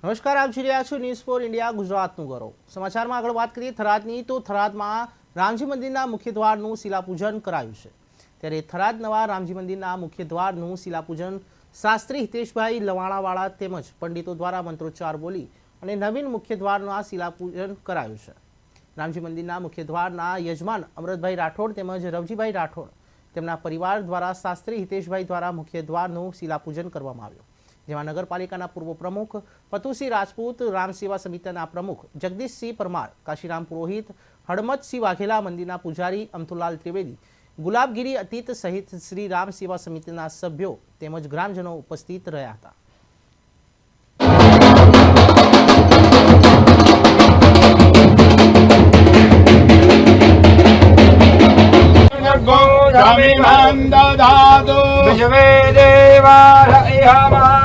નમસ્કાર, આપ જોઈ રહ્યા છો ન્યૂઝ ફોર ઇન્ડિયા ગુજરાતનું ગૌરવ. સમાચારમાં આગળ વાત કરીએ, થરાદની, તો થરાદમાં રામજી મંદિરના મુખ્ય દ્વારનું શિલાપૂજન કરાયું છે. ત્યારે થરાદ નવા રામજી મંદિરના મુખ્ય દ્વારનું શિલાપૂજન શાસ્ત્રી હિતેશભાઈ લવાણાવાળા તેમજ પંડિતો દ્વારા મંત્રોચ્ચાર બોલી અને નવીન મુખ્ય દ્વારના શિલાપૂજન કરાયું છે. રામજી મંદિરના મુખ્ય દ્વારના યજમાન અમૃતભાઈ રાઠોડ તેમજ રવજીભાઈ રાઠોડ તેમના પરિવાર દ્વારા શાસ્ત્રી હિતેશભાઈ દ્વારા મુખ્ય દ્વારનું શિલાપૂજન કરવામાં આવ્યું. જેમાં નગરપાલિકાના પૂર્વ પ્રમુખ પતુસિંહ રાજપૂત રામ સેવા સમિતિના પ્રમુખ જગદીશસિંહ પરમાર કાશીરામ પુરોહિત હળમતસિંહ વાઘેલા મંદિરના પૂજારી અમથુલાલ ત્રિવેદી ગુલાબગીરી અતીત સહિત શ્રી રામ સેવા સમિતિના સભ્યો તેમજ ગ્રામજનો ઉપસ્થિત રહ્યા હતા. ગો રવિ મંદ દાદો વિશ્વે દેવા